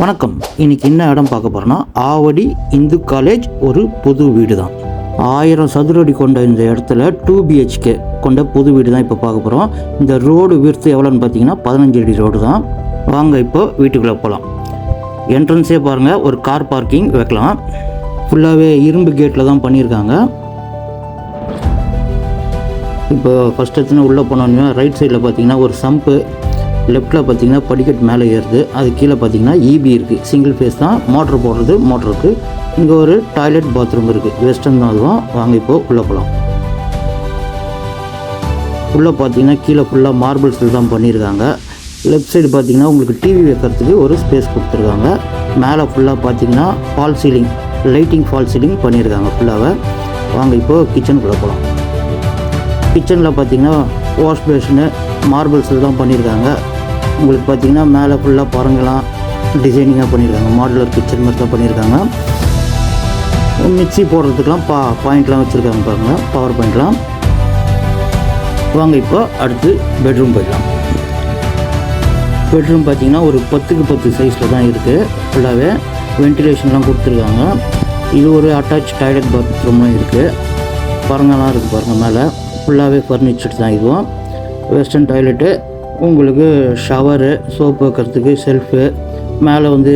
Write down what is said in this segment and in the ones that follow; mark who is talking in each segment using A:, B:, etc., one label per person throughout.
A: வணக்கம். இன்னைக்கு என்ன இடம் பார்க்க போகிறோன்னா ஆவடி இந்து காலேஜ் ஒரு புது வீடு தான் ஆயிரம் சதுரடி கொண்ட இந்த இடத்துல டூ பிஹெச்கே கொண்ட புது வீடு தான் இப்போ பார்க்க போகிறோம் இந்த ரோடு விர்த்து எவ்வளோன்னு பார்த்தீங்கன்னா பதினஞ்சு அடி ரோடு தான். வாங்க இப்போ வீட்டுக்குள்ளே போகலாம் என்ட்ரன்ஸே பாருங்கள் ஒரு கார் பார்க்கிங் வைக்கலாம். ஃபுல்லாகவே இரும்பு கேட்டில் தான் பண்ணியிருக்காங்க. இப்போ ஃபஸ்ட் எடுத்துன்னு உள்ளே போனோன்னே ரைட் சைடில் பார்த்தீங்கன்னா ஒரு சம்பு லெஃப்ட்டில் பார்த்தீங்கன்னா படிக்கட் மேலே ஏறுது. அது கீழே பார்த்தீங்கன்னா இபி இருக்குது சிங்கிள் ஃபேஸ் தான். மோட்ரு போடுறது மோட்ரு இருக்குது இங்கே ஒரு டாய்லெட் பாத்ரூம் இருக்குது வெஸ்டர்ன் தான் அதுவும் வாங்க இப்போது உள்ளே போகலாம் உள்ளே பார்த்தீங்கன்னா கீழே ஃபுல்லாக மார்பிள்ஸில் தான் பண்ணியிருக்காங்க. லெஃப்ட் சைடு பார்த்தீங்கன்னா உங்களுக்கு டிவி வைக்கிறதுக்கு ஒரு ஸ்பேஸ் கொடுத்துருக்காங்க. மேலே ஃபுல்லாக பார்த்தீங்கன்னா false ceiling lighting false ceiling பண்ணியிருக்காங்க ஃபுல்லாக வாங்க இப்போது கிச்சனுக்குள்ளே போகலாம் கிச்சனில் பார்த்தீங்கன்னா வாஷ் பேஷனு மார்பிள்ஸில் தான் பண்ணியிருக்காங்க. உங்களுக்கு பார்த்தீங்கன்னா மேலே ஃபுல்லாக பாருங்கலாம் டிசைனிங்காக பண்ணியிருக்காங்க. மாடுலர் கிச்சன் மாதிரி தான் பண்ணியிருக்காங்க. மிக்ஸி போடுறதுக்கெலாம் பா பாயிண்ட்லாம் வச்சுருக்காங்க பாருங்கள் பவர் பாயிண்ட்லாம் வாங்க இப்போ அடுத்து பெட்ரூம் போயிடலாம். பெட்ரூம் பார்த்தீங்கன்னா ஒரு பத்துக்கு பத்து சைஸில் தான் இருக்குது ஃபுல்லாகவே வென்டிலேஷன்லாம் கொடுத்துருக்காங்க. இது ஒரு அட்டாச் டாய்லெட் பாத்ரூம்லாம் இருக்குது பாருங்கலாம் இருக்குது பாருங்கள் மேலே. ஃபுல்லாகவே ஃபர்னிச்சர் தான் இதுவும். வெஸ்டர்ன் டாய்லெட்டு உங்களுக்கு ஷவரு சோப்பு வைக்கிறதுக்கு செல்ஃபு மேலே வந்து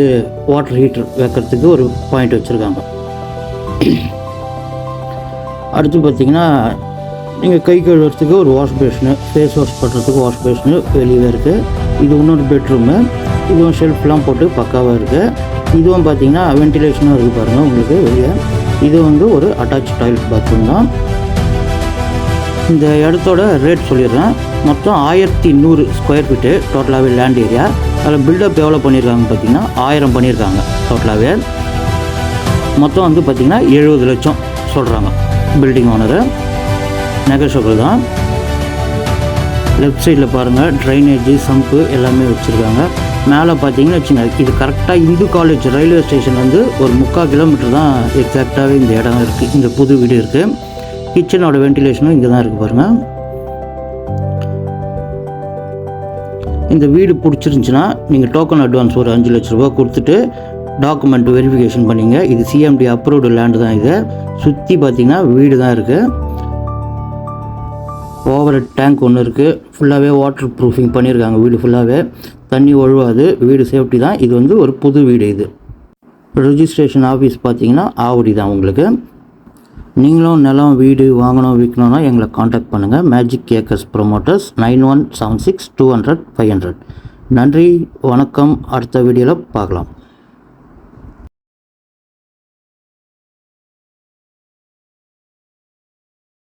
A: வாட்டர் ஹீட்டர் வைக்கிறதுக்கு ஒரு பாயிண்ட் வச்சுருக்காங்க. அடுத்து பார்த்தீங்கன்னா நீங்கள் கை கழுவுறதுக்கு ஒரு வாஷ் பேஷனு ஃபேஸ் வாஷ் பண்ணுறதுக்கு வாஷ் பேஷனு வெளியே இருக்குது இது இன்னொரு பெட்ரூமு இதுவும் ஷெல்ஃப்லாம் போட்டு பக்காவாக இருக்குது இதுவும் பார்த்திங்கன்னா வென்டிலேஷனாக இருக்குது பாருங்கள் உங்களுக்கு வெளியே. இது வந்து ஒரு அட்டாச் டாய்லெட் பாத்ரூம் தான். இந்த இடத்தோட ரேட் சொல்லிடுறேன். மொத்தம் ஆயிரத்தி நூறு ஸ்கொயர் ஃபீட்டு டோட்டலாகவே லேண்ட் ஏரியா அதில் பில்டப் எவ்வளோ பண்ணியிருக்காங்க பார்த்தீங்கன்னா ஆயிரம் பண்ணியிருக்காங்க டோட்டலாகவே மொத்தம் வந்து பார்த்திங்கன்னா எழுபது லட்சம் சொல்கிறாங்க பில்டிங் ஓனரு நெகஷபிள் தான். லெஃப்ட் சைடில் பாருங்கள் ட்ரைனேஜு சம்பு எல்லாமே வச்சுருக்காங்க. மேலே பார்த்தீங்கன்னு வச்சுங்க இது கரெக்டாக இந்து காலேஜ் ரயில்வே ஸ்டேஷன் வந்து ஒரு முக்கால் கிலோமீட்டர் தான் எக்ஸாக்டாகவே இந்த இடம் இருக்குது இந்த புது வீடு இருக்குது கிச்சனோட வென்டிலேஷனும் இங்கே தான் இருக்குது பாருங்கள் இந்த வீடு பிடிச்சிருந்துச்சின்னா நீங்கள் டோக்கன் அட்வான்ஸ் ஒரு அஞ்சு லட்ச ரூபா கொடுத்துட்டு டாக்குமெண்ட் வெரிஃபிகேஷன் பண்ணிங்க. இது சிஎம்டி அப்ரூவ்டு லேண்டு தான் இது. சுற்றி பார்த்தீங்கன்னா வீடு தான் இருக்குது ஓவர் டேங்க் ஒன்று இருக்குது ஃபுல்லாகவே வாட்டர் ப்ரூஃபிங் பண்ணியிருக்காங்க வீடு ஃபுல்லாகவே தண்ணி ஒழுவாது வீடு சேஃப்டி தான். இது வந்து ஒரு புது வீடு இது. ரிஜிஸ்ட்ரேஷன் ஆஃபீஸ் பார்த்தீங்கன்னா ஆவடி தான் உங்களுக்கு. நீங்களும் நிலம் வீடு வாங்கணும் விற்கணும்னா எங்களை காண்டாக்ட் பண்ணுங்கள் magic acres promoters nine one seven six two hundred five hundred நன்றி வணக்கம். அடுத்த வீடியோவில் பார்க்கலாம்.